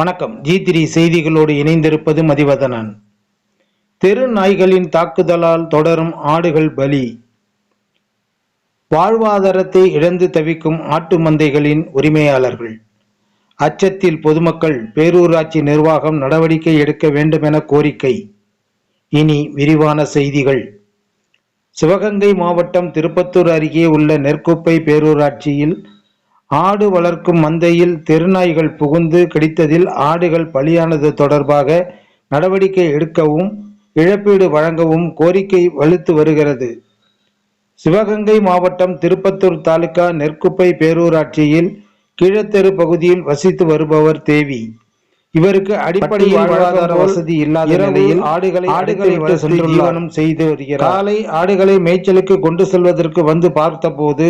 வணக்கம். G three செய்திகளோடு இணைந்திருப்பது மதிவதனன். தெரு நாய்களின் தாக்குதலால் தொடரும் ஆடுகள் பலி. வாழ்வாதாரத்தை இழந்து தவிக்கும் ஆட்டு மந்தைகளின் உரிமையாளர்கள். அச்சத்தில் பொதுமக்கள் பேரூராட்சி நிர்வாகம் நடவடிக்கை எடுக்க வேண்டுமென கோரிக்கை. இனி விரிவான செய்திகள். சிவகங்கை மாவட்டம் திருப்பத்தூர் அருகே உள்ள நெற்குப்பை பேரூராட்சியில் ஆடு வளர்க்கும் மந்தையில் தெருநாய்கள் புகுந்து கடித்ததில் ஆடுகள் பலியானது தொடர்பாக நடவடிக்கை எடுக்கவும் இழப்பீடு வழங்கவும் கோரிக்கை வலுத்து வருகிறது. சிவகங்கை மாவட்டம் திருப்பத்தூர் தாலுகா நெற்குப்பை பேரூராட்சியில் கீழத்தெரு பகுதியில் வசித்து வருபவர் தேவி. இவருக்கு அடிப்படை வாழ்வாதார வசதி இல்லாத நிலையில் ஆடுகளை ஆடுகளை ஜீவனம் செய்து வருகிறார். காலை ஆடுகளை மேய்ச்சலுக்கு கொண்டு செல்வதற்கு வந்து பார்த்தபோது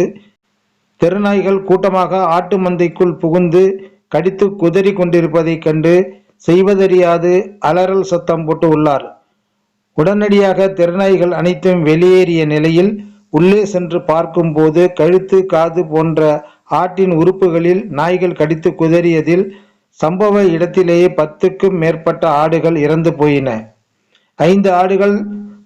தெருநாய்கள் கூட்டமாக ஆட்டு மந்தைக்குள் புகுந்து கடித்து குதறி கொண்டிருப்பதைக் கண்டு செய்வதறியாது அலறல் சத்தம் போட்டு உள்ளார். உடனடியாக தெருநாய்கள் அனைத்தும் வெளியேறிய நிலையில் உள்ளே சென்று பார்க்கும்போது கழுத்து காது போன்ற ஆட்டின் உறுப்புகளில் நாய்கள் கடித்து குதறியதில் சம்பவ இடத்திலேயே பத்துக்கும் மேற்பட்ட ஆடுகள் இறந்து போயின. ஐந்து ஆடுகள்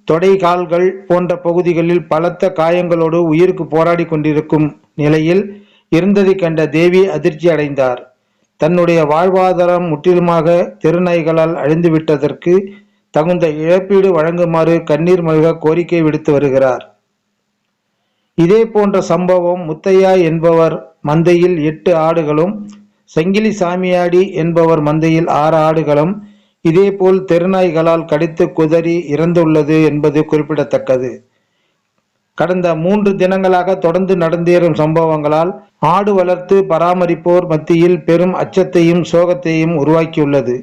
தொடை கால்கள் போன்ற பகுதிகளில் பலத்த காயங்களோடு உயிருக்கு போராடி கொண்டிருக்கும் நிலையில் இருந்ததை கண்ட தேவி அதிர்ச்சி அடைந்தார். தன்னுடைய வாழ்வாதாரம் முற்றிலுமாக தெருநாய்களால் அழிந்துவிட்டதற்கு தகுந்த இழப்பீடு வழங்குமாறு கண்ணீர் மல்க கோரிக்கை விடுத்து வருகிறார். இதே போன்ற சம்பவம் முத்தையா என்பவர் மந்தையில் எட்டு ஆடுகளும் சங்கிலி சாமியாடி என்பவர் மந்தையில் ஆறு ஆடுகளும் இதேபோல் தெருநாய்களால் கடித்து குதறி இறந்துள்ளது என்பது குறிப்பிடத்தக்கது. கடந்த மூன்று தினங்களாக தொடர்ந்து நடந்தேறும் சம்பவங்களால் ஆடு வளர்த்து பராமரிப்போர் மத்தியில் பெரும் அச்சத்தையும் சோகத்தையும் உருவாக்கியுள்ளது.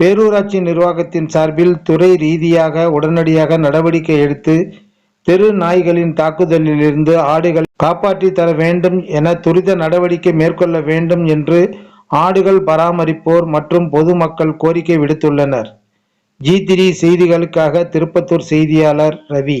பேரூராட்சி நிர்வாகத்தின் சார்பில் துறை ரீதியாக உடனடியாக நடவடிக்கை எடுத்து தெரு நாய்களின் தாக்குதலிலிருந்து ஆடுகள் காப்பாற்றி தர வேண்டும் என துரித நடவடிக்கை மேற்கொள்ள வேண்டும் என்று ஆடுகள் பராமரிப்போர் மற்றும் பொதுமக்கள் கோரிக்கை விடுத்துள்ளனர். ஜி த்ரீ செய்திகளுக்காக திருப்பத்தூர் செய்தியாளர் ரவி.